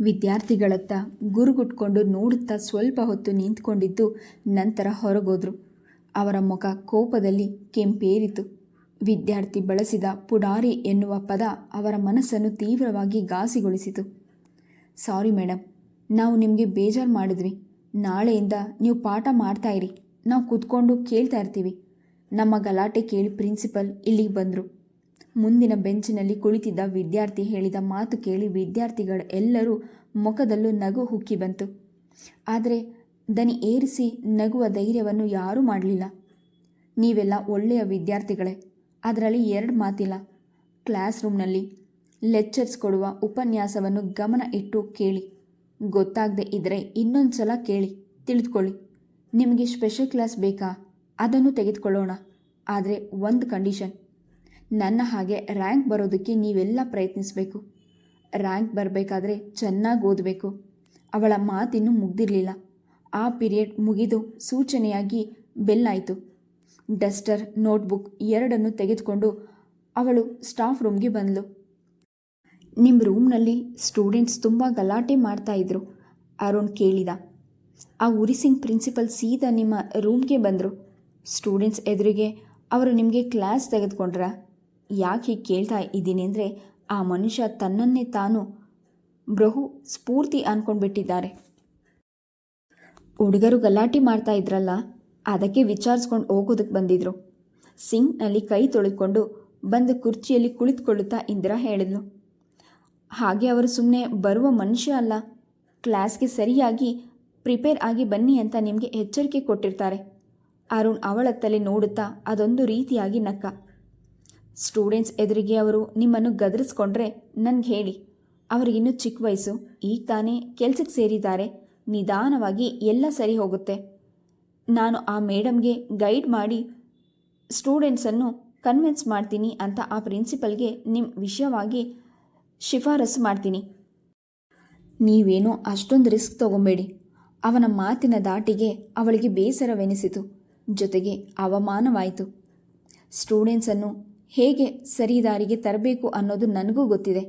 ವಿದ್ಯಾರ್ಥಿಗಳತ್ತ ಗುರುಗುಟ್ಕೊಂಡು ನೋಡುತ್ತಾ ಸ್ವಲ್ಪ ಹೊತ್ತು ನಿಂತ್ಕೊಂಡಿದ್ದು ನಂತರ ಹೊರಗೋದ್ರು. ಅವರ ಮುಖ ಕೋಪದಲ್ಲಿ ಕೆಂಪೇರಿತು. ವಿದ್ಯಾರ್ಥಿ ಬಳಸಿದ ಪುಡಾರಿ ಎನ್ನುವ ಪದ ಅವರ ಮನಸ್ಸನ್ನು ತೀವ್ರವಾಗಿ ಘಾಸಿಗೊಳಿಸಿತು. ಸಾರಿ ಮೇಡಮ್ ನಾವು ನಿಮಗೆ ಬೇಜಾರು ಮಾಡಿದ್ವಿ. ನಾಳೆಯಿಂದ ನೀವು ಪಾಠ ಮಾಡ್ತಾಯಿರಿ ನಾವು ಕೂತ್ಕೊಂಡು ಕೇಳ್ತಾ ಇರ್ತೀವಿ. ನಮ್ಮ ಗಲಾಟೆ ಕೇಳಿ ಪ್ರಿನ್ಸಿಪಲ್ ಇಲ್ಲಿಗೆ ಬಂದರು. ಮುಂದಿನ ಬೆಂಚಿನಲ್ಲಿ ಕುಳಿತಿದ್ದ ವಿದ್ಯಾರ್ಥಿ ಹೇಳಿದ ಮಾತು ಕೇಳಿ ವಿದ್ಯಾರ್ಥಿಗಳ ಎಲ್ಲರೂ ಮುಖದಲ್ಲೂ ನಗು ಹುಕ್ಕಿ ಬಂತು. ಆದರೆ ದನಿ ಏರಿಸಿ ನಗುವ ಧೈರ್ಯವನ್ನು ಯಾರೂ ಮಾಡಲಿಲ್ಲ. ನೀವೆಲ್ಲ ಒಳ್ಳೆಯ ವಿದ್ಯಾರ್ಥಿಗಳೇ. ಅದರಲ್ಲಿ ಎರಡು ಮಾತಿಲ್ಲ. ಕ್ಲಾಸ್ ರೂಮ್ನಲ್ಲಿ ಲೆಕ್ಚರ್ಸ್ ಕೊಡುವ ಉಪನ್ಯಾಸವನ್ನು ಗಮನ ಇಟ್ಟು ಕೇಳಿ. ಗೊತ್ತಾಗದೆ ಇದ್ದರೆ ಇನ್ನೊಂದು ಸಲ ಕೇಳಿ ತಿಳಿದುಕೊಳ್ಳಿ ನಿಮಗೆ ಸ್ಪೆಷಲ್ ಕ್ಲಾಸ್ ಬೇಕಾ? ಅದನ್ನು ತೆಗೆದುಕೊಳ್ಳೋಣ. ಆದರೆ ಒಂದು ಕಂಡೀಷನ್. ನನ್ನ ಹಾಗೆ ರ್ಯಾಂಕ್ ಬರೋದಕ್ಕೆ ನೀವೆಲ್ಲ ಪ್ರಯತ್ನಿಸಬೇಕು. ರ್ಯಾಂಕ್ ಬರಬೇಕಾದ್ರೆ ಚೆನ್ನಾಗಿ ಓದಬೇಕು. ಅವಳ ಮಾತಿನ್ನೂ ಮುಗ್ದಿರಲಿಲ್ಲ. ಆ ಪೀರಿಯಡ್ ಮುಗಿದು ಸೂಚನೆಯಾಗಿ ಬೆಲ್ಲಾಯಿತು ಡಸ್ಟರ್ ನೋಟ್ಬುಕ್ ಎರಡನ್ನು ತೆಗೆದುಕೊಂಡು ಅವಳು ಸ್ಟಾಫ್ ರೂಮ್ಗೆ ಬಂದಳು ನಿಮ್ಮ ರೂಮ್ನಲ್ಲಿ ಸ್ಟೂಡೆಂಟ್ಸ್ ತುಂಬ ಗಲಾಟೆ ಮಾಡ್ತಾ ಇದ್ರು, ಅರುಣ್ ಕೇಳಿದ. ಆ ಉರಿಸಿಂಗ್ ಪ್ರಿನ್ಸಿಪಲ್ ಸೀದಾ ನಿಮ್ಮ ರೂಮ್ಗೆ ಬಂದರು. ಸ್ಟೂಡೆಂಟ್ಸ್ ಎದುರಿಗೆ ಅವರು ನಿಮಗೆ ಕ್ಲಾಸ್ ತೆಗೆದುಕೊಂಡ್ರ? ಯಾಕೆ ಕೇಳ್ತಾ ಇದ್ದೀನಿ ಅಂದರೆ ಆ ಮನುಷ್ಯ ತನ್ನನ್ನೇ ತಾನು ಬಹು ಸ್ಫೂರ್ತಿ ಅಂದ್ಕೊಂಡ್ಬಿಟ್ಟಿದ್ದಾರೆ ಹುಡುಗರು ಗಲಾಟೆ ಮಾಡ್ತಾ ಇದ್ರಲ್ಲ, ಅದಕ್ಕೆ ವಿಚಾರಿಸ್ಕೊಂಡು ಹೋಗೋದಕ್ಕೆ ಬಂದಿದ್ರು. ಸಿಂಕ್ನಲ್ಲಿ ಕೈ ತೊಳೆದುಕೊಂಡು ಬಂದು ಕುರ್ಚಿಯಲ್ಲಿ ಕುಳಿತುಕೊಳ್ಳುತ್ತಾ ಇಂದಿರಾ ಹೇಳಿದ್ಲು. ಹಾಗೆ ಅವರು ಸುಮ್ಮನೆ ಬರುವ ಮನುಷ್ಯ ಅಲ್ಲ, ಕ್ಲಾಸ್ಗೆ ಸರಿಯಾಗಿ ಪ್ರಿಪೇರ್ ಆಗಿ ಬನ್ನಿ ಅಂತ ನಿಮಗೆ ಎಚ್ಚರಿಕೆ ಕೊಟ್ಟಿರ್ತಾರೆ. ಅರುಣ್ ಅವಳತ್ತಲೇ ನೋಡುತ್ತಾ ಅದೊಂದು ರೀತಿಯಾಗಿ ನಕ್ಕ. ಸ್ಟೂಡೆಂಟ್ಸ್ ಎದುರಿಗೆ ಅವರು ನಿಮ್ಮನ್ನು ಗದರಿಸ್ಕೊಂಡ್ರೆ ನನಗೆ ಹೇಳಿ. ಅವರಿಗಿನ್ನೂ ಚಿಕ್ಕ ವಯಸ್ಸು. ಈಗ ತಾನೇ ಕೆಲಸಕ್ಕೆ ಸೇರಿದ್ದಾರೆ. ನಿಧಾನವಾಗಿ ಎಲ್ಲ ಸರಿ ಹೋಗುತ್ತೆ. ನಾನು ಆ ಮೇಡಮ್ಗೆ ಗೈಡ್ ಮಾಡಿ ಸ್ಟೂಡೆಂಟ್ಸನ್ನು ಕನ್ವಿನ್ಸ್ ಮಾಡ್ತೀನಿ ಅಂತ ಆ ಪ್ರಿನ್ಸಿಪಲ್ಗೆ ನಿಮ್ಮ ವಿಷಯವಾಗಿ ಶಿಫಾರಸು ಮಾಡ್ತೀನಿ. ನೀವೇನೋ ಅಷ್ಟೊಂದು ರಿಸ್ಕ್ ತಗೊಬೇಡಿ. ಅವನ ಮಾತಿನ ದಾಟಿಗೆ ಅವಳಿಗೆ ಬೇಸರವೆನಿಸಿತು. ಜೊತೆಗೆ ಅವಮಾನವಾಯಿತು. ಸ್ಟೂಡೆಂಟ್ಸನ್ನು ಹೇಗೆ ಸರಿದಾರಿಗೆ ತರಬೇಕು ಅನ್ನೋದು ನನಗೂ ಗೊತ್ತಿದೆ.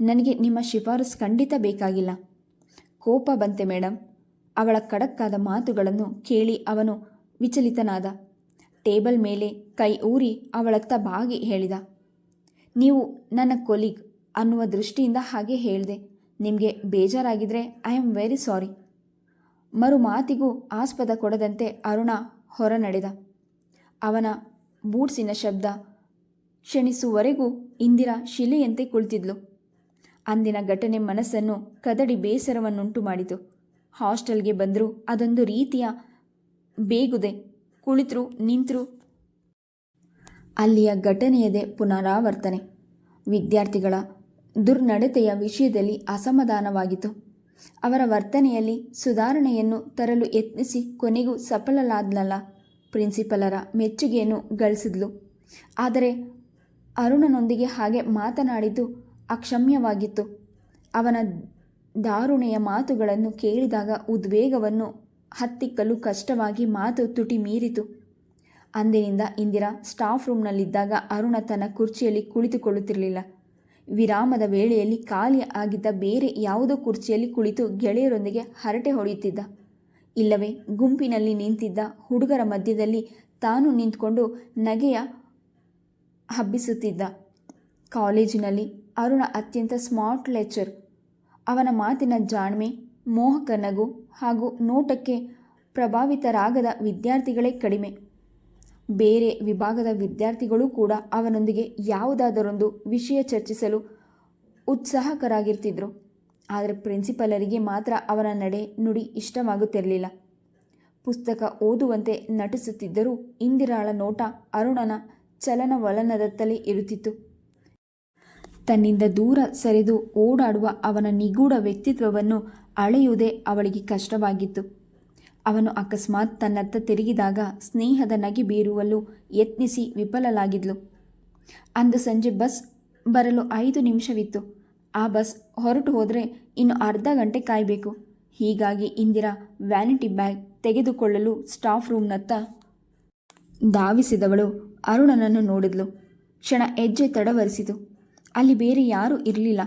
ನನಗೆ ನಿಮ್ಮ ಶಿಫಾರಸು ಖಂಡಿತ ಬೇಕಾಗಿಲ್ಲ. ಕೋಪ ಬಂತೆ ಮೇಡಮ್ ಅವಳ ಖಡಕ್ಕಾದ ಮಾತುಗಳನ್ನು ಕೇಳಿ ಅವನು ವಿಚಲಿತನಾದ. ಟೇಬಲ್ ಮೇಲೆ ಕೈ ಊರಿ ಅವಳತ್ತ ಬಾಗಿ ಹೇಳಿದ. ನೀವು ನನ್ನ ಕೊಲೀಗ್ ಅನ್ನುವ ದೃಷ್ಟಿಯಿಂದ ಹಾಗೆ ಹೇಳಿದೆ. ನಿಮಗೆ ಬೇಜಾರಾಗಿದ್ದರೆ ಐ ಆಮ್ ವೆರಿ ಸಾರಿ. ಮರು ಮಾತಿಗೂ ಆಸ್ಪದ ಕೊಡದಂತೆ ಅರುಣ ಹೊರ ನಡೆದ ಅವನ ಬೂಟ್ಸಿನ ಶಬ್ದ ಕ್ಷಣಿಸುವವರೆಗೂ ಇಂದಿರಾ ಶಿಲೆಯಂತೆ ಕುಳಿತಿದ್ಲು. ಅಂದಿನ ಘಟನೆ ಮನಸ್ಸನ್ನು ಕದಡಿ ಬೇಸರವನ್ನುಂಟು ಮಾಡಿತು. ಹಾಸ್ಟೆಲ್ಗೆ ಬಂದರೂ ಅದೊಂದು ರೀತಿಯ ಬೇಗುದೆ. ಕುಳಿತರು, ನಿಂತರು. ಅಲ್ಲಿಯ ಘಟನೆಯದೇ ಪುನರಾವರ್ತನೆ. ವಿದ್ಯಾರ್ಥಿಗಳ ದುರ್ನಡತೆಯ ವಿಷಯದಲ್ಲಿ ಅಸಮಾಧಾನವಾಗಿತ್ತು. ಅವರ ವರ್ತನೆಯಲ್ಲಿ ಸುಧಾರಣೆಯನ್ನು ತರಲು ಯತ್ನಿಸಿ ಕೊನೆಗೂ ಸಫಲಲಾದ್ನಲ್ಲ ಪ್ರಿನ್ಸಿಪಲರ ಮೆಚ್ಚುಗೆಯನ್ನು ಗಳಿಸಿದ್ಲು. ಆದರೆ ಅರುಣನೊಂದಿಗೆ ಹಾಗೆ ಮಾತನಾಡಿದ್ದು ಅಕ್ಷಮ್ಯವಾಗಿತ್ತು. ಅವನ ದಾರುಣೆಯ ಮಾತುಗಳನ್ನು ಕೇಳಿದಾಗ ಉದ್ವೇಗವನ್ನು ಹತ್ತಿಕ್ಕಲು ಕಷ್ಟವಾಗಿ ಮಾತು ತುಟಿ ಮೀರಿತು. ಅಂದಿನಿಂದ ಇಂದಿರಾ ಸ್ಟಾಫ್ ರೂಮ್ನಲ್ಲಿದ್ದಾಗ ಅರುಣ ತನ್ನ ಕುರ್ಚಿಯಲ್ಲಿ ಕುಳಿತುಕೊಳ್ಳುತ್ತಿರಲಿಲ್ಲ. ವಿರಾಮದ ವೇಳೆಯಲ್ಲಿ ಖಾಲಿ ಆಗಿದ್ದ ಬೇರೆ ಯಾವುದೋ ಕುರ್ಚಿಯಲ್ಲಿ ಕುಳಿತು ಗೆಳೆಯರೊಂದಿಗೆ ಹರಟೆ ಹೊಡೆಯುತ್ತಿದ್ದ. ಇಲ್ಲವೇ, ಗುಂಪಿನಲ್ಲಿ ನಿಂತಿದ್ದ ಹುಡುಗರ ಮಧ್ಯದಲ್ಲಿ ತಾನು ನಿಂತ್ಕೊಂಡು ನಗೆಯ ಹಬ್ಬಿಸುತ್ತಿದ್ದ. ಕಾಲೇಜಿನಲ್ಲಿ ಅರುಣ ಅತ್ಯಂತ ಸ್ಮಾರ್ಟ್ ಲೆಕ್ಚರ್. ಅವನ ಮಾತಿನ ಜಾಣ್ಮೆ ಮೋಹಕ ನಗು ಹಾಗೂ ನೋಟಕ್ಕೆ ಪ್ರಭಾವಿತರಾಗದ ವಿದ್ಯಾರ್ಥಿಗಳೇ ಕಡಿಮೆ. ಬೇರೆ ವಿಭಾಗದ ವಿದ್ಯಾರ್ಥಿಗಳು ಕೂಡ ಅವನೊಂದಿಗೆ ಯಾವುದಾದರೊಂದು ವಿಷಯ ಚರ್ಚಿಸಲು ಉತ್ಸಾಹಕರಾಗಿರ್ತಿದ್ರು. ಆದರೆ ಪ್ರಿನ್ಸಿಪಲರಿಗೆ ಮಾತ್ರ ಅವನ ನಡೆ ನುಡಿ ಇಷ್ಟವಾಗುತ್ತಿರಲಿಲ್ಲ. ಪುಸ್ತಕ ಓದುವಂತೆ ನಟಿಸುತ್ತಿದ್ದರೂ ಇಂದಿರಾಳ ನೋಟ ಅರುಣನ ಚಲನವಲನದತ್ತಲೇ ಇರುತ್ತಿತ್ತು. ತನ್ನಿಂದ ದೂರ ಸರಿದು ಓಡಾಡುವ ಅವನ ನಿಗೂಢ ವ್ಯಕ್ತಿತ್ವವನ್ನು ಅಳೆಯುವುದೇ ಅವಳಿಗೆ ಕಷ್ಟವಾಗಿತ್ತು. ಅವನು ಅಕಸ್ಮಾತ್ ತನ್ನತ್ತ ತಿರುಗಿದಾಗ ಸ್ನೇಹದ ನಗೆ ಬೀರುವಲ್ಲೂ ಯತ್ನಿಸಿ ವಿಫಲಲಾಗಿದ್ಲು ಅಂದು ಸಂಜೆ ಬಸ್ ಬರಲು ಐದು ನಿಮಿಷವಿತ್ತು. ಆ ಬಸ್ ಹೊರಟು ಹೋದರೆ ಇನ್ನು ಅರ್ಧ ಗಂಟೆ ಕಾಯಬೇಕು. ಹೀಗಾಗಿ ಇಂದಿರಾ ವ್ಯಾನಿಟಿ ಬ್ಯಾಗ್ ತೆಗೆದುಕೊಳ್ಳಲು ಸ್ಟಾಫ್ ರೂಮ್ನತ್ತ ಧಾವಿಸಿದವಳು ಅರುಣನನ್ನು ನೋಡಿದ್ಲು. ಕ್ಷಣ ಹೆಜ್ಜೆ ತಡವರಿಸಿತು. ಅಲ್ಲಿ ಬೇರೆ ಯಾರೂ ಇರಲಿಲ್ಲ.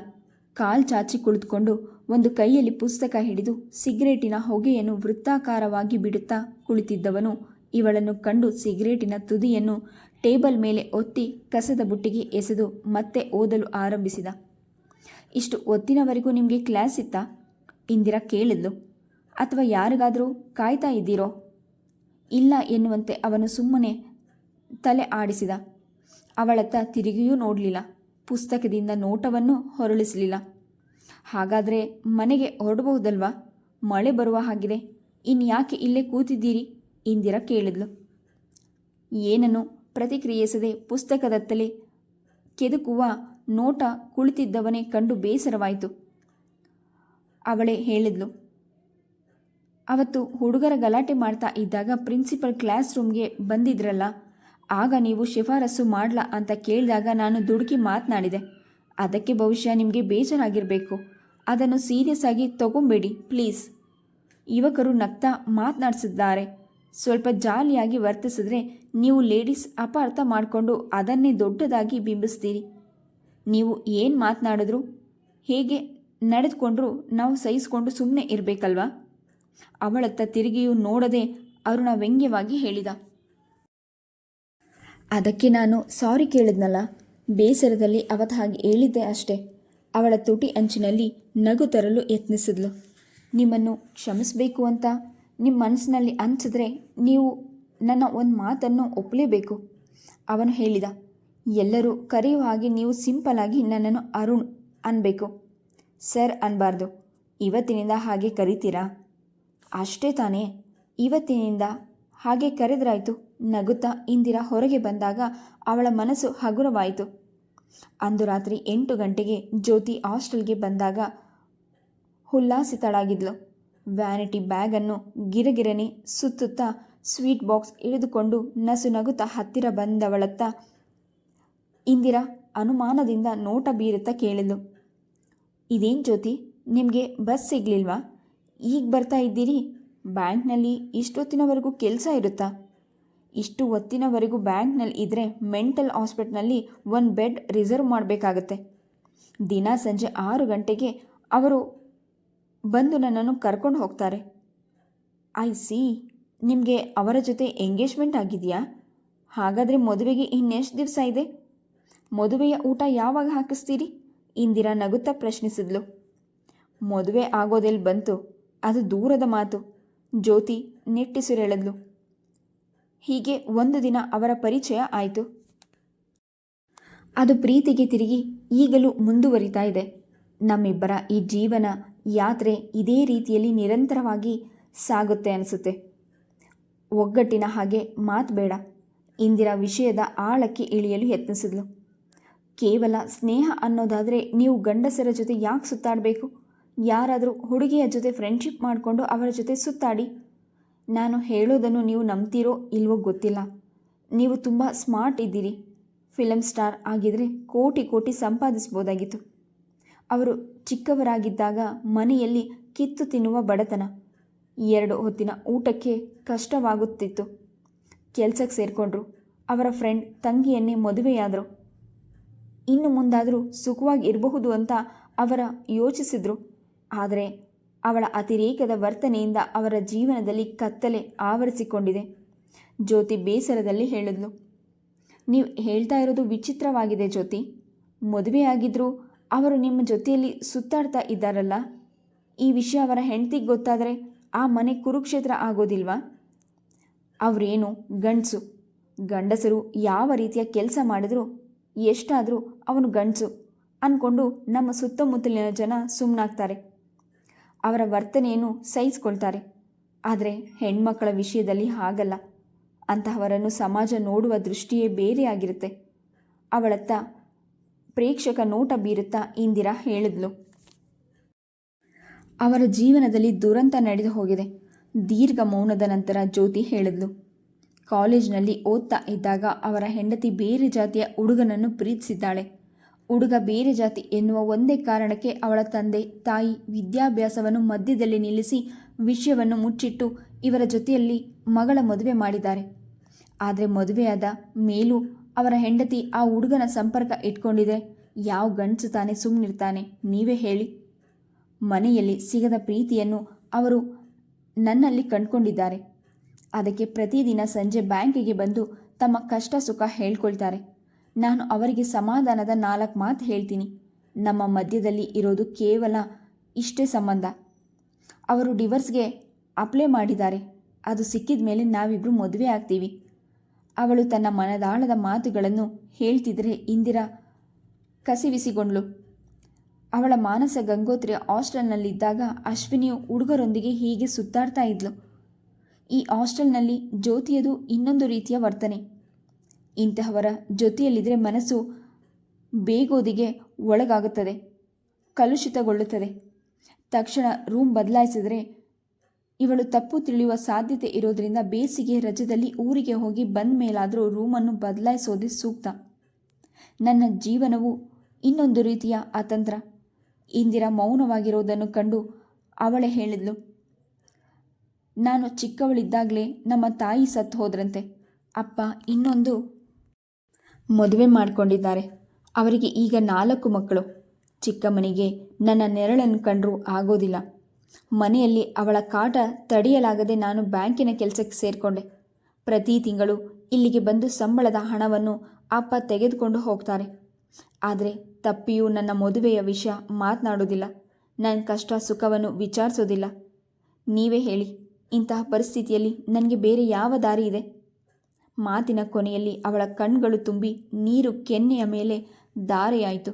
ಕಾಲ್ ಚಾಚಿ ಕುಳಿತುಕೊಂಡು ಒಂದು ಕೈಯಲ್ಲಿ ಪುಸ್ತಕ ಹಿಡಿದು ಸಿಗರೇಟಿನ ಹೊಗೆಯನ್ನು ವೃತ್ತಾಕಾರವಾಗಿ ಬಿಡುತ್ತಾ ಕುಳಿತಿದ್ದವನು ಇವಳನ್ನು ಕಂಡು ಸಿಗರೇಟಿನ ತುದಿಯನ್ನು ಟೇಬಲ್ ಮೇಲೆ ಒತ್ತಿ ಕಸದ ಬುಟ್ಟಿಗೆ ಎಸೆದು ಮತ್ತೆ ಓದಲು ಆರಂಭಿಸಿದ. ಇಷ್ಟು ಒತ್ತಿನವರೆಗೂ ನಿಮಗೆ ಕ್ಲಾಸ್ ಇತ್ತಾ? ಇಂದಿರಾ ಕೇಳಿದ್ಲು. ಅಥವಾ ಯಾರಿಗಾದರೂ ಕಾಯ್ತಾ ಇದ್ದೀರೋ? ಇಲ್ಲ ಎನ್ನುವಂತೆ ಅವನು ಸುಮ್ಮನೆ ತಲೆ ಆಡಿಸಿದ. ಅವಳತ್ತ ತಿರುಗಿಯೂ ನೋಡಲಿಲ್ಲ. ಪುಸ್ತಕದಿಂದ ನೋಟವನ್ನು ಹೊರಳಿಸಲಿಲ್ಲ. ಹಾಗಾದರೆ ಮನೆಗೆ ಹೊರಡಬಹುದಲ್ವಾ? ಮಳೆ ಬರುವ ಹಾಗಿದೆ. ಇನ್ಯಾಕೆ ಇಲ್ಲೇ ಕೂತಿದ್ದೀರಿ? ಇಂದಿರಾ ಕೇಳಿದ್ಲು. ಏನನ್ನು? ಪ್ರತಿಕ್ರಿಯಿಸದೆ ಪುಸ್ತಕದತ್ತಲೇ ಕೆದುಕುವ ನೋಟ ಕುಳಿತಿದ್ದವನೇ ಕಂಡು ಬೇಸರವಾಯಿತು. ಅವಳೇ ಹೇಳಿದ್ಲು. ಅವತ್ತು ಹುಡುಗರ ಗಲಾಟೆ ಮಾಡ್ತಾ ಇದ್ದಾಗ ಪ್ರಿನ್ಸಿಪಲ್ ಕ್ಲಾಸ್ ರೂಮ್ಗೆ ಬಂದಿದ್ರಲ್ಲ? ಆಗ ನೀವು ಶಿಫಾರಸು ಮಾಡ್ಲಾ ಅಂತ ಕೇಳಿದಾಗ ನಾನು ದುಡುಕಿ ಮಾತನಾಡಿದೆ. ಅದಕ್ಕೆ ಬಹುಶಃ ನಿಮಗೆ ಬೇಜಾರಾಗಿರಬೇಕು. ಅದನ್ನು ಸೀರಿಯಸ್ ಆಗಿ ತಗೊಂಬೇಡಿ ಪ್ಲೀಸ್ ಯುವಕರು ನಗ್ತಾ ಮಾತನಾಡಿಸಿದ್ದಾರೆ. ಸ್ವಲ್ಪ ಜಾಲಿಯಾಗಿ ವರ್ತಿಸಿದ್ರೆ ನೀವು ಲೇಡೀಸ್ ಅಪಾರ್ಥ ಮಾಡಿಕೊಂಡು ಅದನ್ನೇ ದೊಡ್ಡದಾಗಿ ಬಿಂಬಿಸ್ತೀರಿ. ನೀವು ಏನು ಮಾತನಾಡಿದ್ರು? ಹೇಗೆ ನಡೆದುಕೊಂಡ್ರೂ ನಾವು ಸಹಿಸಿಕೊಂಡು ಸುಮ್ಮನೆ ಇರಬೇಕಲ್ವಾ? ಅವಳತ್ತ ತಿರುಗಿಯೂ ನೋಡದೆ ಅರುಣ ವ್ಯಂಗ್ಯವಾಗಿ ಹೇಳಿದ. ಅದಕ್ಕೆ ನಾನು ಸಾರಿ ಕೇಳಿದ್ನಲ್ಲ, ಬೇಸರದಲ್ಲಿ ಅವತ್ತು ಹಾಗೆ ಹೇಳಿದ್ದೆ ಅಷ್ಟೇ. ಅವಳ ತುಟಿ ಅಂಚಿನಲ್ಲಿ ನಗು ತರಲು ಯತ್ನಿಸಿದ್ಲು. ನಿಮ್ಮನ್ನು ಕ್ಷಮಿಸಬೇಕು ಅಂತ ನಿಮ್ಮ ಮನಸ್ಸಿನಲ್ಲಿ ಅನಿಸಿದ್ರೆ ನೀವು ನನ್ನ ಒಂದು ಮಾತನ್ನು ಒಪ್ಪಲೇಬೇಕು ಅವನು ಹೇಳಿದ, ಎಲ್ಲರೂ ಕರೆಯುವ ಹಾಗೆ ನೀವು ಸಿಂಪಲ್ ಆಗಿ ನನ್ನನ್ನು ಅರುಣ್ ಅನ್ಬೇಕು. ಸರ್ ಅನ್ಬಾರ್ದು, ಇವತ್ತಿನಿಂದ ಹಾಗೆ ಕರಿತೀರಾ? ಅಷ್ಟೇ ತಾನೇ, ಇವತ್ತಿನಿಂದ ಹಾಗೆ ಕರೆದ್ರಾಯ್ತು. ನಗುತ್ತಾ ಇಂದಿರಾ ಹೊರಗೆ ಬಂದಾಗ ಅವಳ ಮನಸ್ಸು ಹಗುರವಾಯಿತು. ಅಂದು ರಾತ್ರಿ ಎಂಟು ಗಂಟೆಗೆ ಜ್ಯೋತಿ ಹಾಸ್ಟೆಲ್ಗೆ ಬಂದಾಗ ಹುಲ್ಲಾಸಿತಳಾಗಿದ್ಲು. ವ್ಯಾನಿಟಿ ಬ್ಯಾಗನ್ನು ಗಿರಗಿರನೆ ಸುತ್ತುತ್ತಾ ಸ್ವೀಟ್ ಬಾಕ್ಸ್ ಇಳಿದುಕೊಂಡು ನಸು ನಗುತ್ತಾ ಹತ್ತಿರ ಬಂದವಳತ್ತ ಇಂದಿರಾ ಅನುಮಾನದಿಂದ ನೋಟ ಬೀರುತ್ತಾ ಕೇಳಿದ್ಲು. ಇದೇನು ಜ್ಯೋತಿ, ನಿಮಗೆ ಬಸ್ ಸಿಗ್ಲಿಲ್ವಾ? ಈಗ ಬರ್ತಾ ಇದ್ದೀರಿ? ಬ್ಯಾಂಕ್ನಲ್ಲಿ ಇಷ್ಟೊತ್ತಿನವರೆಗೂ ಕೆಲಸ ಇರುತ್ತಾ? ಇಷ್ಟು ಹೊತ್ತಿನವರೆಗೂ ಬ್ಯಾಂಕ್ನಲ್ಲಿ ಇದ್ದರೆ ಮೆಂಟಲ್ ಹಾಸ್ಪಿಟ್ಲ್ನಲ್ಲಿ ಒಂದು ಬೆಡ್ ರಿಸರ್ವ್ ಮಾಡಬೇಕಾಗತ್ತೆ. ದಿನ ಸಂಜೆ ಆರು ಗಂಟೆಗೆ ಅವರು ಬಂದು ನನ್ನನ್ನು ಕರ್ಕೊಂಡು ಹೋಗ್ತಾರೆ. ಐ ಸಿ, ನಿಮಗೆ ಅವರ ಜೊತೆ ಎಂಗೇಜ್ಮೆಂಟ್ ಆಗಿದೆಯಾ? ಹಾಗಾದರೆ ಮದುವೆಗೆ ಇನ್ನೆಷ್ಟು ದಿವಸ ಇದೆ? ಮದುವೆಯ ಊಟ ಯಾವಾಗ ಹಾಕಿಸ್ತೀರಿ? ಇಂದಿರಾ ನಗುತ್ತಾ ಪ್ರಶ್ನಿಸಿದ್ಲು. ಮದುವೆ ಆಗೋದೆಲ್ಲಿ ಬಂತು, ಅದು ದೂರದ ಮಾತು. ಜ್ಯೋತಿ ನಿಟ್ಟಿಸಿರೆಳೆದ್ಲು ಹೀಗೆ ಒಂದು ದಿನ ಅವರ ಪರಿಚಯ ಆಯಿತು. ಅದು ಪ್ರೀತಿಗೆ ತಿರುಗಿ ಈಗಲೂ ಮುಂದುವರಿತಾ ಇದೆ. ನಮ್ಮಿಬ್ಬರ ಈ ಜೀವನ ಯಾತ್ರೆ ಇದೇ ರೀತಿಯಲ್ಲಿ ನಿರಂತರವಾಗಿ ಸಾಗುತ್ತೆ ಅನಿಸುತ್ತೆ. ಒಗ್ಗಟ್ಟಿನ ಹಾಗೆ ಮಾತು ಬೇಡ. ಇಂದಿರಾ ವಿಷಯದ ಆಳಕ್ಕೆ ಇಳಿಯಲು ಯತ್ನಿಸಿದ್ಲು. ಕೇವಲ ಸ್ನೇಹ ಅನ್ನೋದಾದರೆ ನೀವು ಗಂಡಸರ ಜೊತೆ ಯಾಕೆ ಸುತ್ತಾಡಬೇಕು? ಯಾರಾದರೂ ಹುಡುಗಿಯ ಜೊತೆ ಫ್ರೆಂಡ್ಶಿಪ್ ಮಾಡಿಕೊಂಡು ಅವರ ಜೊತೆ ಸುತ್ತಾಡಿ. ನಾನು ಹೇಳೋದನ್ನು ನೀವು ನಂಬ್ತೀರೋ ಇಲ್ವೋ ಗೊತ್ತಿಲ್ಲ. ನೀವು ತುಂಬ ಸ್ಮಾರ್ಟ್ ಇದ್ದೀರಿ. ಫಿಲಮ್ ಸ್ಟಾರ್ ಆಗಿದ್ದರೆ ಕೋಟಿ ಕೋಟಿ ಸಂಪಾದಿಸ್ಬೋದಾಗಿತ್ತು. ಅವರು ಚಿಕ್ಕವರಾಗಿದ್ದಾಗ ಮನೆಯಲ್ಲಿ ಕಿತ್ತು ತಿನ್ನುವ ಬಡತನ. ಎರಡು ಹೊತ್ತಿನ ಊಟಕ್ಕೆ ಕಷ್ಟವಾಗುತ್ತಿತ್ತು. ಕೆಲಸಕ್ಕೆ ಸೇರಿಕೊಂಡ್ರು. ಅವರ ಫ್ರೆಂಡ್ ತಂಗಿಯನ್ನೇ ಮದುವೆಯಾದರು. ಇನ್ನು ಮುಂದಾದರೂ ಸುಖವಾಗಿ ಇರಬಹುದು ಅಂತ ಅವರ ಯೋಚಿಸಿದ್ರು. ಆದರೆ ಅವಳ ಅತಿರೇಕದ ವರ್ತನೆಯಿಂದ ಅವರ ಜೀವನದಲ್ಲಿ ಕತ್ತಲೆ ಆವರಿಸಿಕೊಂಡಿದೆ. ಜ್ಯೋತಿ ಬೇಸರದಲ್ಲಿ ಹೇಳಿದ್ಲು. ನೀವು ಹೇಳ್ತಾ ಇರೋದು ವಿಚಿತ್ರವಾಗಿದೆ ಜ್ಯೋತಿ. ಮದುವೆಯಾಗಿದ್ದರೂ ಅವರು ನಿಮ್ಮ ಜೊತೆಯಲ್ಲಿ ಸುತ್ತಾಡ್ತಾ ಇದ್ದಾರಲ್ಲ. ಈ ವಿಷಯ ಅವರ ಹೆಂಡತಿಗೆ ಗೊತ್ತಾದರೆ ಆ ಮನೆ ಕುರುಕ್ಷೇತ್ರ ಆಗೋದಿಲ್ವಾ? ಅವರೇನು ಗಂಡಸು. ಗಂಡಸರು ಯಾವ ರೀತಿಯ ಕೆಲಸ ಮಾಡಿದರೂ ಎಷ್ಟಾದರೂ ಅವನು ಗಂಡಸು ಅಂದ್ಕೊಂಡು ನಮ್ಮ ಸುತ್ತಮುತ್ತಲಿನ ಜನ ಸುಮ್ಮನಾಗ್ತಾರೆ ಅವರ ವರ್ತನೆಯನ್ನು ಸಹಿಸ್ಕೊಳ್ತಾರೆ. ಆದರೆ ಹೆಣ್ಮಕ್ಕಳ ವಿಷಯದಲ್ಲಿ ಹಾಗಲ್ಲ. ಅಂತಹವರನ್ನು ಸಮಾಜ ನೋಡುವ ದೃಷ್ಟಿಯೇ ಬೇರೆಯಾಗಿರುತ್ತೆ ಅವಳತ್ತ ಪ್ರೇಕ್ಷಕ ನೋಟ ಬೀರುತ್ತಾ ಇಂದಿರಾ ಹೇಳಿದ್ಲು. ಅವರ ಜೀವನದಲ್ಲಿ ದುರಂತ ನಡೆದು ಹೋಗಿದೆ. ದೀರ್ಘ ಮೌನದ ನಂತರ ಜ್ಯೋತಿ ಹೇಳಿದ್ಲು. ಕಾಲೇಜ್ನಲ್ಲಿ ಓದ್ತಾ ಇದ್ದಾಗ ಅವರ ಹೆಂಡತಿ ಬೇರೆ ಜಾತಿಯ ಹುಡುಗನನ್ನು ಪ್ರೀತಿಸಿದ್ದಾಳೆ. ಹುಡುಗ ಬೇರೆ ಜಾತಿ ಎನ್ನುವ ಒಂದೇ ಕಾರಣಕ್ಕೆ ಅವಳ ತಂದೆ, ತಾಯಿ ವಿದ್ಯಾಭ್ಯಾಸವನ್ನು ಮಧ್ಯದಲ್ಲಿ ನಿಲ್ಲಿಸಿ ವಿಷಯವನ್ನು ಮುಚ್ಚಿಟ್ಟು ಇವರ ಜೊತೆಯಲ್ಲಿ ಮಗಳ ಮದುವೆ ಮಾಡಿದ್ದಾರೆ. ಆದರೆ ಮದುವೆಯಾದ ಮೇಲೂ ಅವರ ಹೆಂಡತಿ ಆ ಹುಡುಗನ ಸಂಪರ್ಕ ಇಟ್ಕೊಂಡಿದೆ. ಯಾವ ಗಂಡಸು ತಾನೆ ಸುಮ್ಮನಿರ್ತಾನೆ ನೀವೇ ಹೇಳಿ. ಮನೆಯಲ್ಲಿ ಸಿಗದ ಪ್ರೀತಿಯನ್ನು ಅವರು ನನ್ನಲ್ಲಿ ಕಂಡುಕೊಂಡಿದ್ದಾರೆ. ಅದಕ್ಕೆ ಪ್ರತಿದಿನ ಸಂಜೆ ಬ್ಯಾಂಕಿಗೆ ಬಂದು ತಮ್ಮ ಕಷ್ಟ ಸುಖ ಹೇಳ್ಕೊಳ್ತಾರೆ. ನಾನು ಅವರಿಗೆ ಸಮಾಧಾನದ ನಾಲ್ಕು ಮಾತು ಹೇಳ್ತೀನಿ. ನಮ್ಮ ಮಧ್ಯದಲ್ಲಿ ಇರೋದು ಕೇವಲ ಇಷ್ಟೇ ಸಂಬಂಧ. ಅವರು ಡಿವರ್ಸ್ಗೆ ಅಪ್ಲೈ ಮಾಡಿದ್ದಾರೆ. ಅದು ಸಿಕ್ಕಿದ ಮೇಲೆ ನಾವಿಬ್ಬರು ಮದುವೆ ಆಗ್ತೀವಿ. ಅವಳು ತನ್ನ ಮನದಾಳದ ಮಾತುಗಳನ್ನು ಹೇಳ್ತಿದ್ರೆ ಇಂದಿರಾ ಕಸಿವಿಸಿಗೊಂಡ್ಳು ಅವಳ ಮಾನಸ ಗಂಗೋತ್ರಿ ಹಾಸ್ಟೆಲ್ನಲ್ಲಿದ್ದಾಗ ಅಶ್ವಿನಿಯು ಹುಡುಗರೊಂದಿಗೆ ಹೀಗೆ ಸುತ್ತಾಡ್ತಾ ಇದ್ಲು. ಈ ಹಾಸ್ಟೆಲ್ನಲ್ಲಿ ಜ್ಯೋತಿಯದು ಇನ್ನೊಂದು ರೀತಿಯ ವರ್ತನೆ. ಇಂತಹವರ ಜೊತೆಯಲ್ಲಿದ್ದರೆ ಮನಸ್ಸು ಬೇಗೋದಿಗೆ ಒಳಗಾಗುತ್ತದೆ, ಕಲುಷಿತಗೊಳ್ಳುತ್ತದೆ. ತಕ್ಷಣ ರೂಮ್ ಬದಲಾಯಿಸಿದರೆ ಇವಳು ತಪ್ಪು ತಿಳಿಯುವ ಸಾಧ್ಯತೆ ಇರೋದರಿಂದ ಬೇಸಿಗೆ ರಜದಲ್ಲಿ ಊರಿಗೆ ಹೋಗಿ ಬಂದ ಮೇಲಾದರೂ ರೂಮನ್ನು ಬದಲಾಯಿಸೋದೇ ಸೂಕ್ತ. ನನ್ನ ಜೀವನವು ಇನ್ನೊಂದು ರೀತಿಯ ಅತಂತ್ರ. ಇಂದಿರಾ ಮೌನವಾಗಿರೋದನ್ನು ಕಂಡು ಅವಳೇ ಹೇಳಿದ್ಲು, ನಾನು ಚಿಕ್ಕವಳಿದ್ದಾಗಲೇ ನಮ್ಮ ತಾಯಿ ಸತ್ತು ಹೋದ್ರಂತೆ. ಅಪ್ಪ ಇನ್ನೊಂದು ಮದುವೆ ಮಾಡಿಕೊಂಡಿದ್ದಾರೆ. ಅವರಿಗೆ ಈಗ ನಾಲ್ಕು ಮಕ್ಕಳು. ಚಿಕ್ಕಮ್ಮನಿಗೆ ನನ್ನ ನೆರಳನ್ನು ಕಂಡರೂ ಆಗೋದಿಲ್ಲ. ಮನೆಯಲ್ಲಿ ಅವಳ ಕಾಟ ತಡೆಯಲಾಗದೆ ನಾನು ಬ್ಯಾಂಕಿನ ಕೆಲಸಕ್ಕೆ ಸೇರಿಕೊಂಡೆ. ಪ್ರತಿ ತಿಂಗಳು ಇಲ್ಲಿಗೆ ಬಂದು ಸಂಬಳದ ಹಣವನ್ನು ಅಪ್ಪ ತೆಗೆದುಕೊಂಡು ಹೋಗ್ತಾರೆ. ಆದರೆ ತಪ್ಪಿಯೂ ನನ್ನ ಮದುವೆಯ ವಿಷಯ ಮಾತನಾಡೋದಿಲ್ಲ. ನನ್ನ ಕಷ್ಟ ಸುಖವನ್ನು ವಿಚಾರಿಸೋದಿಲ್ಲ. ನೀವೇ ಹೇಳಿ, ಇಂತಹ ಪರಿಸ್ಥಿತಿಯಲ್ಲಿ ನನಗೆ ಬೇರೆ ಯಾವ ದಾರಿ ಇದೆ? ಮಾತಿನ ಕೊನೆಯಲ್ಲಿ ಅವಳ ಕಣ್ಗಳು ತುಂಬಿ ನೀರು ಕೆನ್ನೆಯ ಮೇಲೆ ಧಾರೆಯಾಯಿತು.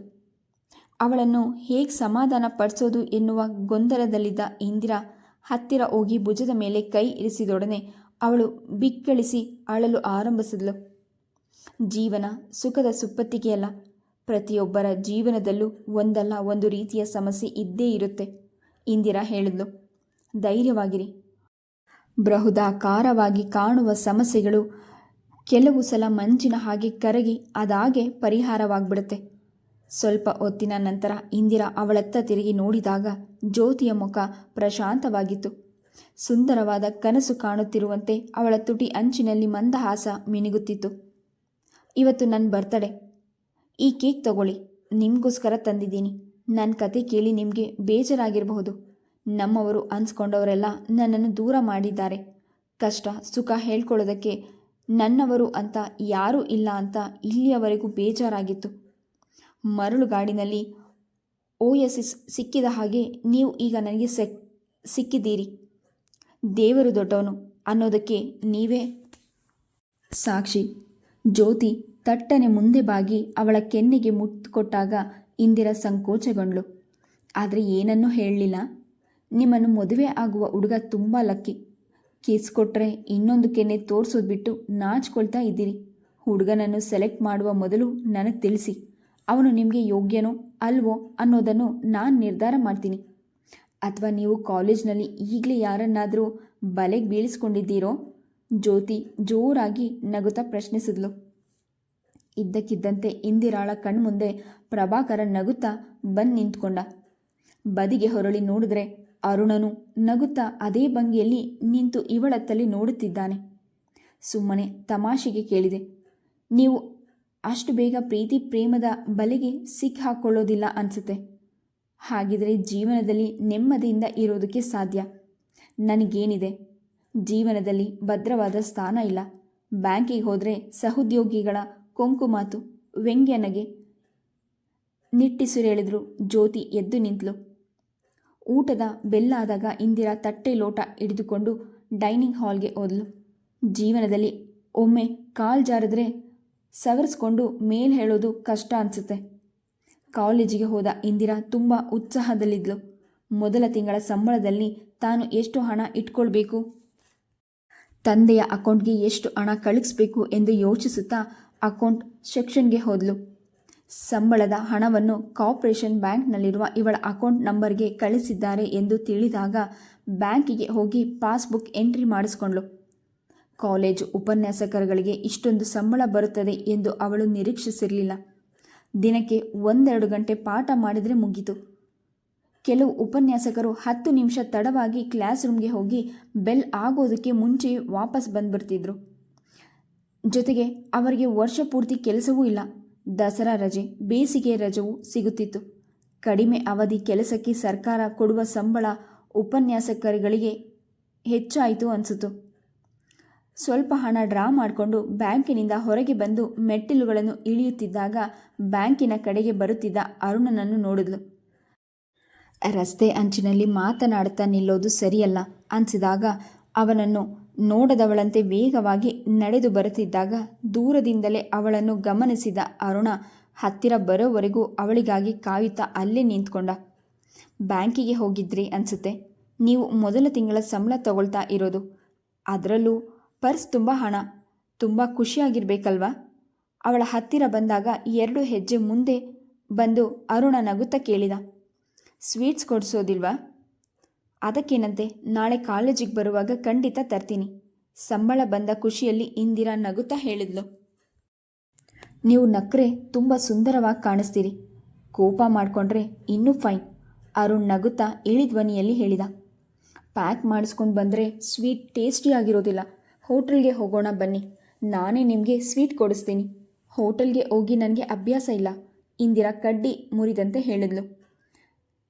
ಅವಳನ್ನು ಹೇಗೆ ಸಮಾಧಾನ ಪಡಿಸೋದು ಎನ್ನುವ ಗೊಂದಲದಲ್ಲಿದ್ದ ಇಂದಿರಾ ಹತ್ತಿರ ಹೋಗಿ ಭುಜದ ಮೇಲೆ ಕೈ ಇರಿಸಿದೊಡನೆ ಅವಳು ಬಿಕ್ಕಳಿಸಿ ಅಳಲು ಆರಂಭಿಸಿದಳು ಜೀವನ ಸುಖದ ಸುಪ್ಪತ್ತಿಗೆಯಲ್ಲ, ಪ್ರತಿಯೊಬ್ಬರ ಜೀವನದಲ್ಲೂ ಒಂದಲ್ಲ ಒಂದು ರೀತಿಯ ಸಮಸ್ಯೆ ಇದ್ದೇ ಇರುತ್ತೆ, ಇಂದಿರಾ ಹೇಳಿದ್ಲು. ಧೈರ್ಯವಾಗಿರಿ. ಬೃಹದಾಕಾರವಾಗಿ ಕಾಣುವ ಸಮಸ್ಯೆಗಳು ಕೆಲವು ಸಲ ಮಂಜಿನ ಹಾಗೆ ಕರಗಿ ಅದಾಗೆ ಪರಿಹಾರವಾಗ್ಬಿಡುತ್ತೆ. ಸ್ವಲ್ಪ ಹೊತ್ತಿನ ನಂತರ ಇಂದಿರಾ ಅವಳತ್ತ ತಿರುಗಿ ನೋಡಿದಾಗ ಜ್ಯೋತಿಯ ಮುಖ ಪ್ರಶಾಂತವಾಗಿತ್ತು. ಸುಂದರವಾದ ಕನಸು ಕಾಣುತ್ತಿರುವಂತೆ ಅವಳ ತುಟಿ ಅಂಚಿನಲ್ಲಿ ಮಂದಹಾಸ ಮಿನುಗುತ್ತಿತ್ತು. ಇವತ್ತು ನನ್ನ ಬರ್ತಡೆ. ಈ ಕೇಕ್ ತಗೊಳ್ಳಿ. ನಿಮಗೋಸ್ಕರ ತಂದಿದ್ದೀನಿ. ನನ್ನ ಕತೆ ಕೇಳಿ ನಿಮಗೆ ಬೇಜಾರಾಗಿರಬಹುದು. ನಮ್ಮವರು ಅನ್ಸ್ಕೊಂಡವರೆಲ್ಲ ನನ್ನನ್ನು ದೂರ ಮಾಡಿದ್ದಾರೆ. ಕಷ್ಟ, ಸುಖ ಹೇಳ್ಕೊಳ್ಳೋದಕ್ಕೆ ನನ್ನವರು ಅಂತ ಯಾರೂ ಇಲ್ಲ ಅಂತ ಇಲ್ಲಿಯವರೆಗೂ ಬೇಜಾರಾಗಿತ್ತು. ಮರಳುಗಾಡಿನಲ್ಲಿ ಓ ಎಸ್ ಎಸ್ ಸಿಕ್ಕಿದ ಹಾಗೆ ನೀವು ಈಗ ನನಗೆ ಸೆಕ್ ಸಿಕ್ಕಿದ್ದೀರಿ. ದೇವರು ದೊಡ್ಡವನು ಅನ್ನೋದಕ್ಕೆ ನೀವೇ ಸಾಕ್ಷಿ. ಜ್ಯೋತಿ ತಟ್ಟನೆ ಮುಂದೆ ಬಾಗಿ ಅವಳ ಕೆನ್ನೆಗೆ ಮುಟ್ಟುಕೊಟ್ಟಾಗ ಇಂದಿರ ಸಂಕೋಚಗೊಂಡ್ಳು. ಆದರೆ ಏನನ್ನೂ ಹೇಳಲಿಲ್ಲ. ನಿಮ್ಮನ್ನು ಮದುವೆ ಆಗುವ ಹುಡುಗ ತುಂಬ ಲಕ್ಕಿ. ಕಿಸ್ ಕೊಟ್ಟರೆ ಇನ್ನೊಂದು ಕೆನೆ ತೋರಿಸೋದು ಬಿಟ್ಟು ನಾಚ್ಕೊಳ್ತಾ ಇದ್ದೀರಿ. ಹುಡುಗನನ್ನು ಸೆಲೆಕ್ಟ್ ಮಾಡುವ ಮೊದಲು ನನಗೆ ತಿಳಿಸಿ. ಅವನು ನಿಮಗೆ ಯೋಗ್ಯನೋ ಅಲ್ವೋ ಅನ್ನೋದನ್ನು ನಾನು ನಿರ್ಧಾರ ಮಾಡ್ತೀನಿ. ಅಥವಾ ನೀವು ಕಾಲೇಜ್ನಲ್ಲಿ ಈಗಲೇ ಯಾರನ್ನಾದರೂ ಬಲೆಗೆ ಬೀಳಿಸ್ಕೊಂಡಿದ್ದೀರೋ? ಜ್ಯೋತಿ ಜೋರಾಗಿ ನಗುತ್ತಾ ಪ್ರಶ್ನಿಸಿದ್ಲು. ಇದ್ದಕ್ಕಿದ್ದಂತೆ ಇಂದಿರಾಳ ಕಣ್ಮುಂದೆ ಪ್ರಭಾಕರ ನಗುತ್ತಾ ಬಂದು ನಿಂತ್ಕೊಂಡ. ಬದಿಗೆ ಹೊರಳಿ ನೋಡಿದ್ರೆ ಅರುಣನು ನಗುತ್ತಾ ಅದೇ ಭಂಗಿಯಲ್ಲಿ ನಿಂತು ಇವಳತ್ತಲ್ಲಿ ನೋಡುತ್ತಿದ್ದಾನೆ. ಸುಮ್ಮನೆ ತಮಾಷೆಗೆ ಕೇಳಿದೆ, ನೀವು ಅಷ್ಟು ಬೇಗ ಪ್ರೀತಿ ಪ್ರೇಮದ ಬಲೆಗೆ ಸಿಕ್ಕಿ ಹಾಕ್ಕೊಳ್ಳೋದಿಲ್ಲ ಅನಿಸುತ್ತೆ. ಹಾಗಿದ್ರೆ ಜೀವನದಲ್ಲಿ ನೆಮ್ಮದಿಯಿಂದ ಇರೋದಕ್ಕೆ ಸಾಧ್ಯ. ನನಗೇನಿದೆ? ಜೀವನದಲ್ಲಿ ಭದ್ರವಾದ ಸ್ಥಾನ ಇಲ್ಲ. ಬ್ಯಾಂಕಿಗೆ ಹೋದರೆ ಸಹೋದ್ಯೋಗಿಗಳ ಕೊಂಕು ಮಾತು, ವ್ಯಂಗ್ಯನಗೆ ನಿಟ್ಟಿಸುರೇಳಿದ್ರು ಜ್ಯೋತಿ ಎದ್ದು ನಿಂತಳು ಊಟದ ಬೆಲ್ಲಾದಾಗ ಇಂದಿರಾ ತಟ್ಟೆ ಲೋಟ ಹಿಡಿದುಕೊಂಡು ಡೈನಿಂಗ್ ಹಾಲ್ಗೆ ಹೋದಳು ಜೀವನದಲ್ಲಿ ಒಮ್ಮೆ ಕಾಲು ಜಾರಿದ್ರೆ ಸವರಿಸ್ಕೊಂಡು ಮೇಲ್ ಹೇಳೋದು ಕಷ್ಟ ಅನಿಸುತ್ತೆ. ಕಾಲೇಜಿಗೆ ಹೋದ ಇಂದಿರಾ ತುಂಬ ಉತ್ಸಾಹದಲ್ಲಿದ್ಲು. ಮೊದಲ ತಿಂಗಳ ಸಂಬಳದಲ್ಲಿ ತಾನು ಎಷ್ಟು ಹಣ ಇಟ್ಕೊಳ್ಬೇಕು? ತಂದೆಯ ಅಕೌಂಟ್ಗೆ ಎಷ್ಟು ಹಣ ಕಳಿಸ್ಬೇಕು ಎಂದು ಯೋಚಿಸುತ್ತಾ ಅಕೌಂಟ್ ಸೆಕ್ಷನ್ಗೆ ಹೋದ್ಲು. ಸಂಬಳದ ಹಣವನ್ನು ಕಾರ್ಪೊರೇಷನ್ ಬ್ಯಾಂಕ್ನಲ್ಲಿರುವ ಇವಳ ಅಕೌಂಟ್ ನಂಬರ್ಗೆ ಕಳಿಸಿದ್ದಾರೆ ಎಂದು ತಿಳಿದಾಗ ಬ್ಯಾಂಕಿಗೆ ಹೋಗಿ ಪಾಸ್ಬುಕ್ ಎಂಟ್ರಿ ಮಾಡಿಸ್ಕೊಂಡ್ಳು. ಕಾಲೇಜು ಉಪನ್ಯಾಸಕರುಗಳಿಗೆ ಇಷ್ಟೊಂದು ಸಂಬಳ ಬರುತ್ತದೆ ಎಂದು ಅವಳು ನಿರೀಕ್ಷಿಸಿರಲಿಲ್ಲ. ದಿನಕ್ಕೆ ಒಂದೆರಡು ಗಂಟೆ ಪಾಠ ಮಾಡಿದರೆ ಮುಗೀತು. ಕೆಲವು ಉಪನ್ಯಾಸಕರು ಹತ್ತು ನಿಮಿಷ ತಡವಾಗಿ ಕ್ಲಾಸ್ ರೂಮ್ಗೆ ಹೋಗಿ ಬೆಲ್ ಆಗೋದಕ್ಕೆ ಮುಂಚೆ ವಾಪಸ್ ಬಂದ್ಬಿಡ್ತಿದ್ರು. ಜೊತೆಗೆ ಅವರಿಗೆ ವರ್ಷ ಪೂರ್ತಿ ಕೆಲಸವೂ ಇಲ್ಲ. ದಸರಾ ರಜೆ, ಬೇಸಿಗೆ ರಜವು ಸಿಗುತ್ತಿತ್ತು. ಕಡಿಮೆ ಅವಧಿ ಕೆಲಸಕ್ಕೆ ಸರ್ಕಾರ ಕೊಡುವ ಸಂಬಳ ಉಪನ್ಯಾಸಕರುಗಳಿಗೆ ಹೆಚ್ಚಾಯಿತು ಅನಿಸಿತು ಸ್ವಲ್ಪ ಹಣ ಡ್ರಾ ಮಾಡಿಕೊಂಡು ಬ್ಯಾಂಕಿನಿಂದ ಹೊರಗೆ ಬಂದು ಮೆಟ್ಟಿಲುಗಳನ್ನು ಇಳಿಯುತ್ತಿದ್ದಾಗ ಬ್ಯಾಂಕಿನ ಕಡೆಗೆ ಬರುತ್ತಿದ್ದ ಅರುಣನನ್ನು ನೋಡಿದ್ಲು. ರಸ್ತೆ ಅಂಚಿನಲ್ಲಿ ಮಾತನಾಡುತ್ತಾ ನಿಲ್ಲೋದು ಸರಿಯಲ್ಲ ಅನಿಸಿದಾಗ ಅವನನ್ನು ನೋಡದವಳಂತೆ ವೇಗವಾಗಿ ನಡೆದು ಬರುತ್ತಿದ್ದಾಗ ದೂರದಿಂದಲೇ ಅವಳನ್ನು ಗಮನಿಸಿದ ಅರುಣ ಹತ್ತಿರ ಬರೋವರೆಗೂ ಅವಳಿಗಾಗಿ ಕಾಯುತ್ತಾ ಅಲ್ಲೇ ನಿಂತ್ಕೊಂಡ. ಬ್ಯಾಂಕಿಗೆ ಹೋಗಿದ್ರಿ ಅನಿಸುತ್ತೆ. ನೀವು ಮೊದಲ ತಿಂಗಳ ಸಂಬಳ ತಗೊಳ್ತಾ ಇರೋದು. ಅದರಲ್ಲೂ ಪರ್ಸ್ ತುಂಬ ಹಣ. ತುಂಬ ಖುಷಿಯಾಗಿರ್ಬೇಕಲ್ವಾ? ಅವಳ ಹತ್ತಿರ ಬಂದಾಗ ಎರಡು ಹೆಜ್ಜೆ ಮುಂದೆ ಬಂದು ಅರುಣ ನಗುತ್ತಾ ಕೇಳಿದ. ಸ್ವೀಟ್ಸ್ ಕೊಡಿಸೋದಿಲ್ವಾ? ಅದಕ್ಕೇನಂತೆ? ನಾಳೆ ಕಾಲೇಜಿಗೆ ಬರುವಾಗ ಖಂಡಿತ ತರ್ತೀನಿ. ಸಂಬಳ ಬಂದ ಖುಷಿಯಲ್ಲಿ ಇಂದಿರಾ ನಗುತ್ತಾ ಹೇಳಿದ್ಲು. ನೀವು ನಕ್ರೆ ತುಂಬ ಸುಂದರವಾಗಿ ಕಾಣಿಸ್ತೀರಿ. ಕೋಪ ಮಾಡಿಕೊಂಡ್ರೆ ಇನ್ನೂ ಫೈನ್. ಅರುಣ್ ನಗುತ್ತಾ ಇಳಿಧ್ವನಿಯಲ್ಲಿ ಹೇಳಿದ. ಪ್ಯಾಕ್ ಮಾಡಿಸ್ಕೊಂಡು ಬಂದರೆ ಸ್ವೀಟ್ ಟೇಸ್ಟಿಯಾಗಿರೋದಿಲ್ಲ ಹೋಟೆಲ್ಗೆ ಹೋಗೋಣ ಬನ್ನಿ. ನಾನೇ ನಿಮಗೆ ಸ್ವೀಟ್ ಕೊಡಿಸ್ತೀನಿ. ಹೋಟೆಲ್ಗೆ ಹೋಗಿ ನನಗೆ ಅಭ್ಯಾಸ ಇಲ್ಲ. ಇಂದಿರಾ ಕಡ್ಡಿ ಮುರಿದಂತೆ ಹೇಳಿದ್ಲು.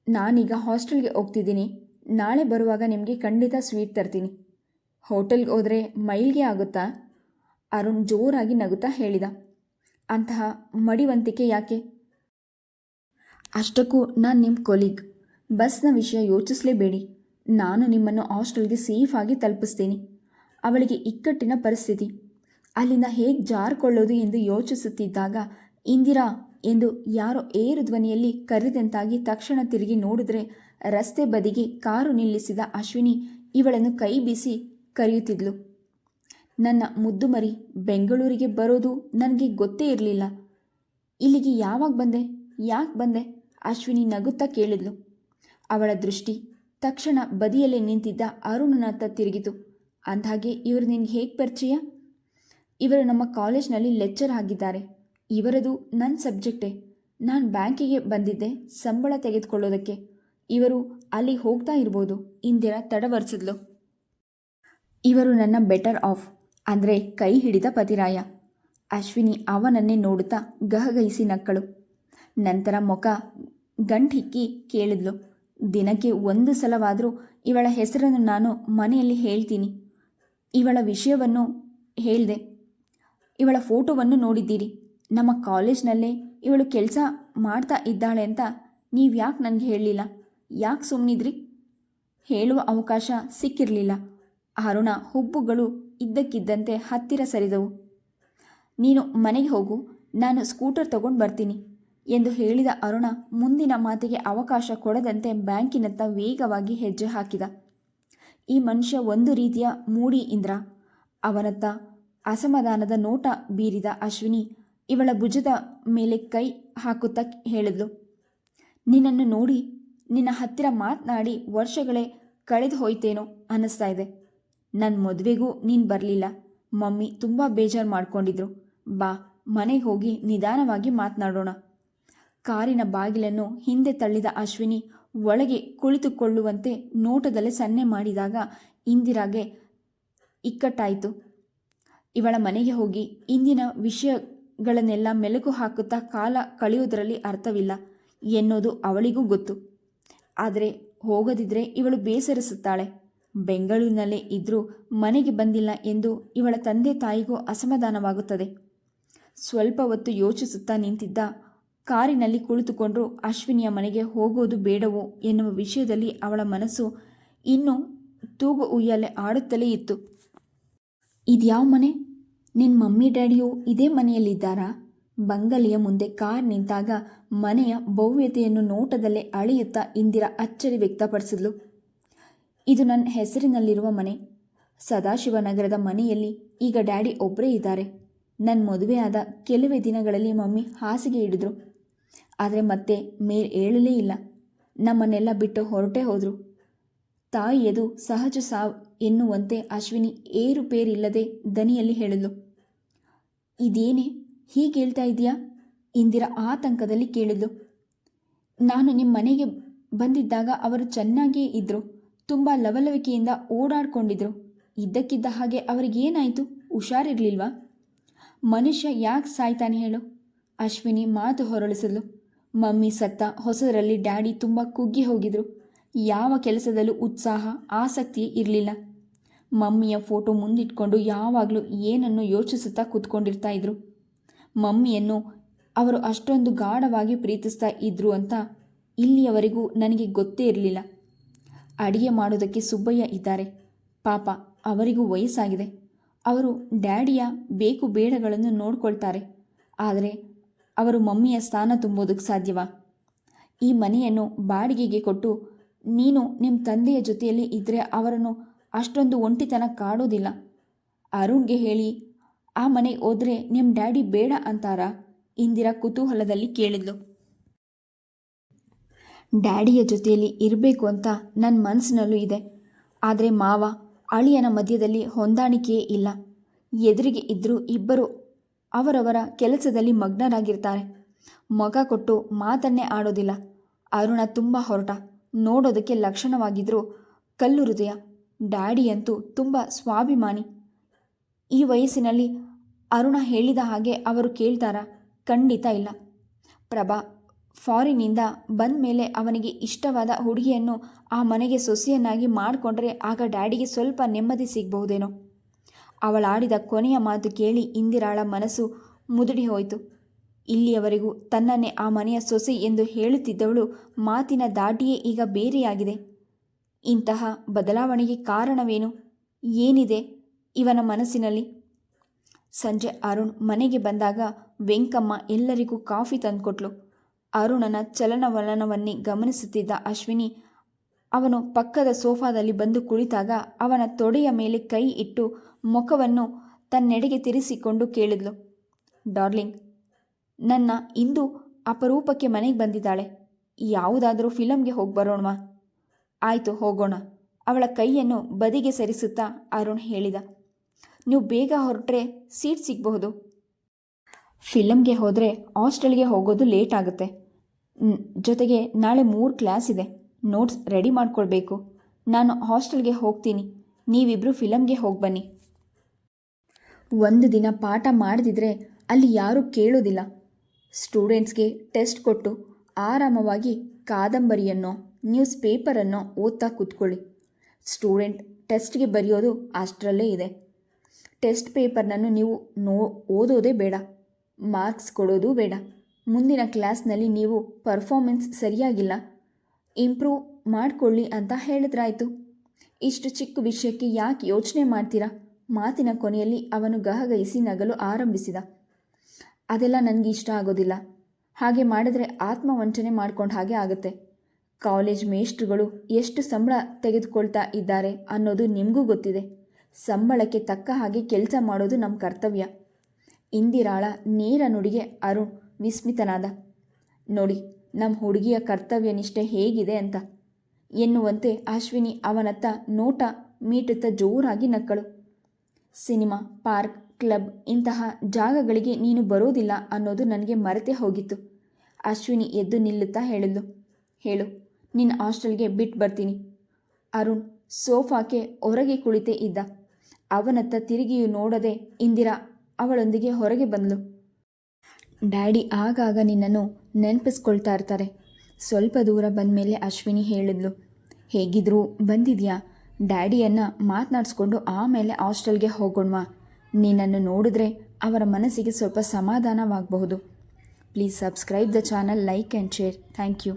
ನಾನೀಗ ಹಾಸ್ಟೆಲ್ಗೆ ಹೋಗ್ತಿದ್ದೀನಿ. ನಾಳೆ ಬರುವಾಗ ನಿಮಗೆ ಖಂಡಿತ ಸ್ವೀಟ್ ತರ್ತೀನಿ. ಹೋಟೆಲ್ಗೆ ಹೋದರೆ ಮೈಲ್ಗೆ ಆಗುತ್ತಾ? ಅರುಣ್ ಜೋರಾಗಿ ನಗುತ್ತಾ ಹೇಳಿದ. ಅಂತಹ ಮಡಿವಂತಿಕೆ ಯಾಕೆ? ಅಷ್ಟಕ್ಕೂ ನಾನು ನಿಮ್ಮ ಕೊಲೀಗ್. ಬಸ್ನ ವಿಷಯ ಯೋಚಿಸಲೇಬೇಡಿ. ನಾನು ನಿಮ್ಮನ್ನು ಹಾಸ್ಟೆಲ್ಗೆ ಸೇಫಾಗಿ ತಲುಪಿಸ್ತೀನಿ. ಅವಳಿಗೆ ಇಕ್ಕಟ್ಟಿನ ಪರಿಸ್ಥಿತಿ. ಅಲ್ಲಿಂದ ಹೇಗೆ ಜಾರ್ಕೊಳ್ಳೋದು ಎಂದು ಯೋಚಿಸುತ್ತಿದ್ದಾಗ, ಇಂದಿರಾ ಎಂದು ಯಾರೋ ಏರು ಧ್ವನಿಯಲ್ಲಿ ಕರೆದಂತಾಗಿ ತಕ್ಷಣ ತಿರುಗಿ ನೋಡಿದ್ರೆ ರಸ್ತೆ ಬದಿಗೆ ಕಾರು ನಿಲ್ಲಿಸಿದ ಅಶ್ವಿನಿ ಇವಳನ್ನು ಕೈ ಬೀಸಿ ಕರೆಯುತ್ತಿದ್ಲು. ನನ್ನ ಮುದ್ದು ಮರಿ ಬೆಂಗಳೂರಿಗೆ ಬರೋದು ನನಗೆ ಗೊತ್ತೇ ಇರಲಿಲ್ಲ. ಇಲ್ಲಿಗೆ ಯಾವಾಗ ಬಂದೆ? ಯಾಕೆ ಬಂದೆ? ಅಶ್ವಿನಿ ನಗುತ್ತಾ ಕೇಳಿದ್ಲು. ಅವಳ ದೃಷ್ಟಿ ತಕ್ಷಣ ಬದಿಯಲ್ಲೇ ನಿಂತಿದ್ದ ಅರುಣನತ್ತ ತಿರುಗಿತು. ಅಂದ್ಹಾಗೆ, ಇವರು ನಿನಗೆ ಹೇಗೆ ಪರಿಚಯ? ಇವರು ನಮ್ಮ ಕಾಲೇಜ್ನಲ್ಲಿ ಲೆಕ್ಚರ್ ಆಗಿದ್ದಾರೆ. ಇವರದು ನನ್ನ ಸಬ್ಜೆಕ್ಟೇ. ನಾನು ಬ್ಯಾಂಕಿಗೆ ಬಂದಿದ್ದೆ ಸಂಬಳ ತೆಗೆದುಕೊಳ್ಳೋದಕ್ಕೆ. ಇವರು ಅಲ್ಲಿ ಹೋಗ್ತಾ ಇರ್ಬೋದು. ಇಂದಿರಾ ತಡವರ್ಸಿದ್ಲು ಇವರು ನನ್ನ ಬೆಟರ್ ಆಫ್ ಅಂದರೆ ಕೈ ಹಿಡಿದ ಪತಿರಾಯ. ಅಶ್ವಿನಿ ಅವನನ್ನೇ ನೋಡುತ್ತಾ ಗಹಗಹಿಸಿ ನಕ್ಕಳು. ನಂತರ ಮುಖ ಗಂಟಿಕ್ಕಿ ಕೇಳಿದ್ಲು. ದಿನಕ್ಕೆ ಒಂದು ಸಲವಾದರೂ ಇವಳ ಹೆಸರನ್ನು ನಾನು ಮನೆಯಲ್ಲಿ ಹೇಳ್ತೀನಿ. ಇವಳ ವಿಷಯವನ್ನು ಹೇಳಿದೆ. ಇವಳ ಫೋಟೋವನ್ನು ನೋಡಿದ್ದೀರಿ. ನಮ್ಮ ಕಾಲೇಜ್ನಲ್ಲೇ ಇವಳು ಕೆಲಸ ಮಾಡ್ತಾ ಇದ್ದಾಳೆ ಅಂತ ನೀವು ಯಾಕೆ ನನಗೆ ಹೇಳಲಿಲ್ಲ? ಯಾಕೆ ಸುಮ್ಮನಿದ್ರಿ ಹೇಳುವ ಅವಕಾಶ ಸಿಕ್ಕಿರಲಿಲ್ಲ. ಅರುಣ ಹುಬ್ಬುಗಳು ಇದ್ದಕ್ಕಿದ್ದಂತೆ ಹತ್ತಿರ ಸರಿದವು. ನೀನು ಮನೆಗೆ ಹೋಗು, ನಾನು ಸ್ಕೂಟರ್ ತಗೊಂಡು ಬರ್ತೀನಿ ಎಂದು ಹೇಳಿದ ಅರುಣ ಮುಂದಿನ ಮಾತಿಗೆ ಅವಕಾಶ ಕೊಡದಂತೆ ಬ್ಯಾಂಕಿನತ್ತ ವೇಗವಾಗಿ ಹೆಜ್ಜೆ ಹಾಕಿದ. ಈ ಮನುಷ್ಯ ಒಂದು ರೀತಿಯ ಮೂಡಿ ಇಂದ್ರ. ಅವನತ್ತ ಅಸಮಾಧಾನದ ನೋಟ ಬೀರಿದ ಅಶ್ವಿನಿ ಇವಳ ಭುಜದ ಮೇಲೆ ಕೈ ಹಾಕುತ್ತಾ ಹೇಳಿದ್ಲು. ನಿನ್ನನ್ನು ನೋಡಿ ನಿನ್ನ ಹತ್ತಿರ ಮಾತನಾಡಿ ವರ್ಷಗಳೇ ಕಳೆದು ಹೋಯ್ತೇನೋ ಅನ್ನಿಸ್ತಾ ಇದೆ. ನನ್ನ ಮದುವೆಗೂ ನೀನು ಬರಲಿಲ್ಲ. ಮಮ್ಮಿ ತುಂಬ ಬೇಜಾರು ಮಾಡ್ಕೊಂಡಿದ್ರು. ಬಾ, ಮನೆಗೆ ಹೋಗಿ ನಿಧಾನವಾಗಿ ಮಾತನಾಡೋಣ. ಕಾರಿನ ಬಾಗಿಲನ್ನು ಹಿಂದೆ ತಳ್ಳಿದ ಅಶ್ವಿನಿ ಒಳಗೆ ಕುಳಿತುಕೊಳ್ಳುವಂತೆ ನೋಟದಲ್ಲೇ ಸನ್ನೆ ಮಾಡಿದಾಗ ಇಂದಿರಾಗೆ ಇಕ್ಕಟ್ಟಾಯಿತು. ಇವಳ ಮನೆಗೆ ಹೋಗಿ ಇಂದಿನ ವಿಷಯಗಳನ್ನೆಲ್ಲ ಮೆಲುಕು ಹಾಕುತ್ತಾ ಕಾಲ ಕಳೆಯುವುದರಲ್ಲಿ ಅರ್ಥವಿಲ್ಲ ಎನ್ನುವುದು ಅವಳಿಗೂ ಗೊತ್ತು. ಆದರೆ ಹೋಗದಿದ್ದರೆ ಇವಳು ಬೇಸರಿಸುತ್ತಾಳೆ. ಬೆಂಗಳೂರಿನಲ್ಲೇ ಇದ್ದರೂ ಮನೆಗೆ ಬಂದಿಲ್ಲ ಎಂದು ಇವಳ ತಂದೆ ತಾಯಿಗೂ ಅಸಮಾಧಾನವಾಗುತ್ತದೆ. ಸ್ವಲ್ಪ ಹೊತ್ತು ಯೋಚಿಸುತ್ತಾ ನಿಂತಿದ್ದ ಕಾರಿನಲ್ಲಿ ಕುಳಿತುಕೊಂಡು ಅಶ್ವಿನಿಯ ಮನೆಗೆ ಹೋಗೋದು ಬೇಡವೋ ಎನ್ನುವ ವಿಷಯದಲ್ಲಿ ಅವಳ ಮನಸ್ಸು ಇನ್ನೂ ತೂಗು ಉಯ್ಯಾಲೆ ಆಡುತ್ತಲೇ ಇತ್ತು. ಇದ್ಯಾವ ಮನೆ? ನಿನ್ನ ಮಮ್ಮಿ ಡ್ಯಾಡಿಯು ಇದೇ ಮನೆಯಲ್ಲಿದ್ದಾರಾ? ಬಂಗಲೆಯ ಮುಂದೆ ಕಾರ್ ನಿಂತಾಗ ಮನೆಯ ಭವ್ಯತೆಯನ್ನು ನೋಟದಲ್ಲೇ ಅಳೆಯುತ್ತಾ ಇಂದಿರಾ ಅಚ್ಚರಿ ವ್ಯಕ್ತಪಡಿಸಿದ್ಲು. ಇದು ನನ್ನ ಹೆಸರಿನಲ್ಲಿರುವ ಮನೆ. ಸದಾಶಿವನಗರದ ಮನೆಯಲ್ಲಿ ಈಗ ಡ್ಯಾಡಿ ಒಬ್ಬರೇ ಇದ್ದಾರೆ. ನನ್ನ ಮದುವೆಯಾದ ಕೆಲವೇ ದಿನಗಳಲ್ಲಿ ಮಮ್ಮಿ ಹಾಸಿಗೆ ಹಿಡಿದ್ರು. ಆದರೆ ಮತ್ತೆ ಮೇಲ್ ಏಳಲೇ ಇಲ್ಲ. ನಮ್ಮನ್ನೆಲ್ಲ ಬಿಟ್ಟು ಹೊರಟೇ ಹೋದರು. ತಾಯಿಯದು ಸಹಜ ಸಾವ್ ಎನ್ನುವಂತೆ ಅಶ್ವಿನಿ ಏರುಪೇರಿಲ್ಲದೆ ದನಿಯಲ್ಲಿ ಹೇಳಿದ್ಲು. ಇದೇನೇ ಹೀಗೆ ಹೇಳ್ತಾ ಇದೆಯಾ ಇಂದಿರಾ ಆತಂಕದಲ್ಲಿ ಕೇಳಿದ್ಲು. ನಾನು ನಿಮ್ಮ ಮನೆಗೆ ಬಂದಿದ್ದಾಗ ಅವರು ಚೆನ್ನಾಗಿಯೇ ಇದ್ದರು ತುಂಬ ಲವಲವಿಕೆಯಿಂದ ಓಡಾಡ್ಕೊಂಡಿದ್ರು. ಇದ್ದಕ್ಕಿದ್ದ ಹಾಗೆ ಅವರಿಗೇನಾಯಿತು ಹುಷಾರಿರ್ಲಿಲ್ವಾ? ಮನುಷ್ಯ ಯಾಕೆ ಸಾಯ್ತಾನೆ ಹೇಳು? ಅಶ್ವಿನಿ ಮಾತು ಹೊರಳಿಸಲು ಮಮ್ಮಿ ಸತ್ತ ಹೊಸದರಲ್ಲಿ ಡ್ಯಾಡಿ ತುಂಬ ಕುಗ್ಗಿ ಹೋಗಿದ್ರು. ಯಾವ ಕೆಲಸದಲ್ಲೂ ಉತ್ಸಾಹ, ಆಸಕ್ತಿ ಇರಲಿಲ್ಲ. ಮಮ್ಮಿಯ ಫೋಟೋ ಮುಂದಿಟ್ಕೊಂಡು ಯಾವಾಗಲೂ ಏನನ್ನು ಯೋಚಿಸುತ್ತಾ ಕೂತ್ಕೊಂಡಿರ್ತಾ ಇದ್ರು. ಮಮ್ಮಿಯನ್ನು ಅವರು ಅಷ್ಟೊಂದು ಗಾಢವಾಗಿ ಪ್ರೀತಿಸ್ತಾ ಇದ್ರು ಅಂತ ಇಲ್ಲಿಯವರೆಗೂ ನನಗೆ ಗೊತ್ತೇ ಇರಲಿಲ್ಲ. ಅಡಿಗೆ ಮಾಡೋದಕ್ಕೆ ಸುಬ್ಬಯ್ಯ ಇದ್ದಾರೆ. ಪಾಪ, ಅವರಿಗೂ ವಯಸ್ಸಾಗಿದೆ. ಅವರು ಡ್ಯಾಡಿಯ ಬೇಕು ಬೇಡಗಳನ್ನು ನೋಡ್ಕೊಳ್ತಾರೆ. ಆದರೆ ಅವರು ಮಮ್ಮಿಯ ಸ್ಥಾನ ತುಂಬೋದಕ್ಕೆ ಸಾಧ್ಯವಾ? ಈ ಮನೆಯನ್ನು ಬಾಡಿಗೆಗೆ ಕೊಟ್ಟು ನೀನು ನಿಮ್ಮ ತಂದೆಯ ಜೊತೆಯಲ್ಲಿ ಇದ್ದರೆ ಅವರನ್ನು ಅಷ್ಟೊಂದು ಒಂಟಿತನ ಕಾಡೋದಿಲ್ಲ. ಅರುಣ್ಗೆ ಹೇಳಿ ಆ ಮನೆಗೆ ಹೋದ್ರೆ ನಿಮ್ಮ ಡ್ಯಾಡಿ ಬೇಡ ಅಂತಾರಾ? ಇಂದಿರಾ ಕುತೂಹಲದಲ್ಲಿ ಕೇಳಿದ್ಲು. ಡ್ಯಾಡಿಯ ಜೊತೆಯಲ್ಲಿ ಇರಬೇಕು ಅಂತ ನನ್ನ ಮನಸ್ಸಿನಲ್ಲೂ ಇದೆ. ಆದರೆ ಮಾವ, ಅಳಿಯನ ಮಧ್ಯದಲ್ಲಿ ಹೊಂದಾಣಿಕೆಯೇ ಇಲ್ಲ. ಎದುರಿಗೆ ಇದ್ದರೂ ಇಬ್ಬರು ಅವರವರ ಕೆಲಸದಲ್ಲಿ ಮಗ್ನರಾಗಿರ್ತಾರೆ. ಮಗ ಕೊಟ್ಟು ಮಾತನ್ನೇ ಆಡೋದಿಲ್ಲ. ಅರುಣ ತುಂಬ ಹೊರಟ. ನೋಡೋದಕ್ಕೆ ಲಕ್ಷಣವಾಗಿದ್ದರೂ ಕಲ್ಲು ಹೃದಯ ಡ್ಯಾಡಿ ಅಂತೂ ತುಂಬ ಸ್ವಾಭಿಮಾನಿ. ಈ ವಯಸ್ಸಿನಲ್ಲಿ ಅರುಣ ಹೇಳಿದ ಹಾಗೆ ಅವರು ಕೇಳ್ತಾರಾ? ಖಂಡಿತ ಇಲ್ಲ. ಪ್ರಭಾ ಫಾರಿನಿಂದ ಬಂದ ಮೇಲೆ ಅವನಿಗೆ ಇಷ್ಟವಾದ ಹುಡುಗಿಯನ್ನು ಆ ಮನೆಗೆ ಸೊಸೆಯನ್ನಾಗಿ ಮಾಡಿಕೊಂಡ್ರೆ ಆಗ ಡ್ಯಾಡಿಗೆ ಸ್ವಲ್ಪ ನೆಮ್ಮದಿ ಸಿಗಬಹುದೇನೋ? ಅವಳಾಡಿದ ಕೊನೆಯ ಮಾತು ಕೇಳಿ ಇಂದಿರಾಳ ಮನಸ್ಸು ಮುದುಡಿ ಹೋಯಿತು. ಇಲ್ಲಿಯವರೆಗೂ ತನ್ನನ್ನೇ ಆ ಮನೆಯ ಸೊಸೆ ಎಂದು ಹೇಳುತ್ತಿದ್ದವಳು ಮಾತಿನ ದಾಟಿಯೇ ಈಗ ಬೇರೆಯಾಗಿದೆ. ಇಂತಹ ಬದಲಾವಣೆಗೆ ಕಾರಣವೇನು? ಏನಿದೆ ಇವನ ಮನಸ್ಸಿನಲ್ಲಿ? ಸಂಜೆ ಅರುಣ್ ಮನೆಗೆ ಬಂದಾಗ ವೆಂಕಮ್ಮ ಎಲ್ಲರಿಗೂ ಕಾಫಿ ತಂದುಕೊಟ್ಲು. ಅರುಣನ ಚಲನವಲನವನ್ನೇ ಗಮನಿಸುತ್ತಿದ್ದ ಅಶ್ವಿನಿ ಅವನು ಪಕ್ಕದ ಸೋಫಾದಲ್ಲಿ ಬಂದು ಕುಳಿತಾಗ ಅವನ ತೊಡೆಯ ಮೇಲೆ ಕೈ ಇಟ್ಟು ಮುಖವನ್ನು ತನ್ನೆಡೆಗೆ ತಿರಿಸಿಕೊಂಡು ಕೇಳಿದ್ಲು. ಡಾರ್ಲಿಂಗ್, ನನ್ನ ಇಂದು ಅಪರೂಪಕ್ಕೆ ಮನೆಗೆ ಬಂದಿದ್ದಾಳೆ. ಯಾವುದಾದರೂ ಫಿಲಮ್ಗೆ ಹೋಗಿ ಬರೋಣವಾ? ಆಯಿತು, ಹೋಗೋಣ. ಅವಳ ಕೈಯನ್ನು ಬದಿಗೆ ಸರಿಸುತ್ತಾ ಅರುಣ್ ಹೇಳಿದ. ನೀವು ಬೇಗ ಹೊರಟ್ರೆ ಸೀಟ್ ಸಿಗಬಹುದು. ಫಿಲಮ್ಗೆ ಹೋದರೆ ಹಾಸ್ಟೆಲ್ಗೆ ಹೋಗೋದು ಲೇಟ್ ಆಗುತ್ತೆ. ಜೊತೆಗೆ ನಾಳೆ ಮೂರು ಕ್ಲಾಸ್ ಇದೆ. ನೋಟ್ಸ್ ರೆಡಿ ಮಾಡ್ಕೊಳ್ಬೇಕು. ನಾನು ಹಾಸ್ಟೆಲ್ಗೆ ಹೋಗ್ತೀನಿ. ನೀವಿಬ್ಬರು ಫಿಲಮ್ಗೆ ಹೋಗಿ ಬನ್ನಿ. ಒಂದು ದಿನ ಪಾಠ ಮಾಡದಿದ್ರೆ ಅಲ್ಲಿ ಯಾರೂ ಕೇಳೋದಿಲ್ಲ. ಸ್ಟೂಡೆಂಟ್ಸ್ಗೆ ಟೆಸ್ಟ್ ಕೊಟ್ಟು ಆರಾಮವಾಗಿ ಕಾದಂಬರಿಯನ್ನು, ನ್ಯೂಸ್ ಪೇಪರನ್ನು ಓದ್ತಾ ಕೂತ್ಕೊಳ್ಳಿ. ಸ್ಟೂಡೆಂಟ್ ಟೆಸ್ಟ್ಗೆ ಬರೆಯೋದು ಅಷ್ಟರಲ್ಲೇ ಇದೆ. ಟೆಸ್ಟ್ ಪೇಪರ್ನನ್ನು ನೀವು ನೋ, ಓದೋದೇ ಬೇಡ. ಮಾರ್ಕ್ಸ್ ಕೊಡೋದು ಬೇಡ. ಮುಂದಿನ ಕ್ಲಾಸ್ನಲ್ಲಿ ನೀವು ಪರ್ಫಾರ್ಮೆನ್ಸ್ ಸರಿಯಾಗಿಲ್ಲ. ಇಂಪ್ರೂವ್ ಮಾಡಿಕೊಳ್ಳಿ ಅಂತ ಹೇಳಿದ್ರಾಯ್ತು. ಇಷ್ಟು ಚಿಕ್ಕ ವಿಷಯಕ್ಕೆ ಯಾಕೆ ಯೋಚನೆ ಮಾಡ್ತೀರಾ? ಮಾತಿನ ಕೊನೆಯಲ್ಲಿ ಅವನು ಗಹಗಹಿಸಿ ನಗಲು ಆರಂಭಿಸಿದ. ಅದೆಲ್ಲ ನನಗೆ ಇಷ್ಟ ಆಗೋದಿಲ್ಲ. ಹಾಗೆ ಮಾಡಿದ್ರೆ ಆತ್ಮವಂಚನೆ ಮಾಡ್ಕೊಂಡು ಹಾಗೆ ಆಗುತ್ತೆ. ಕಾಲೇಜ್ ಮೇಷ್ಟ್ರುಗಳು ಎಷ್ಟು ಸಂಬಳ ತೆಗೆದುಕೊಳ್ತಾ ಇದ್ದಾರೆ ಅನ್ನೋದು ನಿಮಗೂ ಗೊತ್ತಿದೆ. ಸಂಬಳಕ್ಕೆ ತಕ್ಕ ಹಾಗೆ ಕೆಲಸ ಮಾಡೋದು ನಮ್ಮ ಕರ್ತವ್ಯ. ಇಂದಿರಾಳ ನೇರ ನುಡಿಗೆ ಅರುಣ್ ವಿಸ್ಮಿತನಾದ. ನೋಡಿ ನಮ್ಮ ಹುಡುಗಿಯ ಕರ್ತವ್ಯ ನಿಷ್ಠೆ ಹೇಗಿದೆ ಅಂತ. ಎನ್ನುವಂತೆ ಅಶ್ವಿನಿ ಅವನತ್ತ ನೋಟ ಮೀಟುತ್ತ ಜೋರಾಗಿ ನಕ್ಕಳು. ಸಿನಿಮಾ, ಪಾರ್ಕ್, ಕ್ಲಬ್ ಇಂತಹ ಜಾಗಗಳಿಗೆ ನೀನು ಬರೋದಿಲ್ಲ ಅನ್ನೋದು ನನಗೆ ಮರೆತೇ ಹೋಗಿತ್ತು. ಅಶ್ವಿನಿ ಎದ್ದು ನಿಲ್ಲುತ್ತಾ ಹೇಳಿದ್ಲು. ಹೇಳು ನಿನ್ನ ಹಾಸ್ಟೆಲ್ಗೆ ಬಿಟ್ಟು ಬರ್ತೀನಿ. ಅರುಣ್ ಸೋಫಾಕ್ಕೆ ಹೊರಗೆ ಕುಳಿತೇ ಇದ್ದ. ಅವನತ್ತ ತಿರುಗಿಯೂ ನೋಡದೆ ಇಂದಿರಾ ಅವಳೊಂದಿಗೆ ಹೊರಗೆ ಬಂದಳು ಡ್ಯಾಡಿ ಆಗಾಗ ನಿನ್ನನ್ನು ನೆನಪಿಸ್ಕೊಳ್ತಾ ಇರ್ತಾರೆ. ಸ್ವಲ್ಪ ದೂರ ಬಂದ ಮೇಲೆ ಅಶ್ವಿನಿ ಹೇಳಿದ್ಲು. ಹೇಗಿದ್ರೂ ಬಂದಿದ್ಯಾ? ಡ್ಯಾಡಿಯನ್ನು ಮಾತನಾಡಿಸ್ಕೊಂಡು ಆಮೇಲೆ ಹಾಸ್ಟೆಲ್ಗೆ ಹೋಗೋಣವಾ? ನಿನ್ನನ್ನು ನೋಡಿದ್ರೆ ಅವರ ಮನಸ್ಸಿಗೆ ಸ್ವಲ್ಪ ಸಮಾಧಾನವಾಗಬಹುದು. Please subscribe the channel, like and share. Thank you.